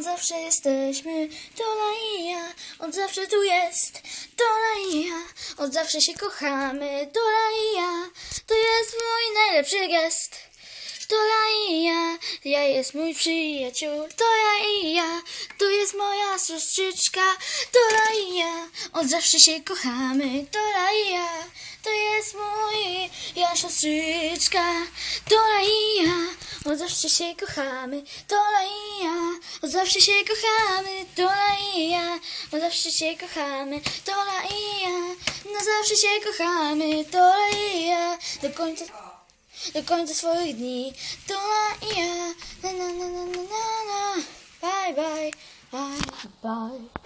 od zawsze jesteśmy, Tola i ja, od zawsze tu jest, Tola i ja, od zawsze się kochamy, Tola i ja, to jest mój najlepszy gest. Tola i ja, ja jest mój przyjaciół, to ja i ja, to jest moja siostrzyczka, Tola i ja, od zawsze się kochamy, Tola i ja, to jest mój, ja siostrzyczka, Tola i ja, od zawsze się kochamy, Tola i ja, od zawsze się kochamy, Tola i ja, od zawsze się kochamy, Tola i ja, na zawsze się kochamy, Tola i ja, do końca do końca swoich dni. Tola i ja. Na, na, na, na, na, na, na. Bye, bye, bye, bye.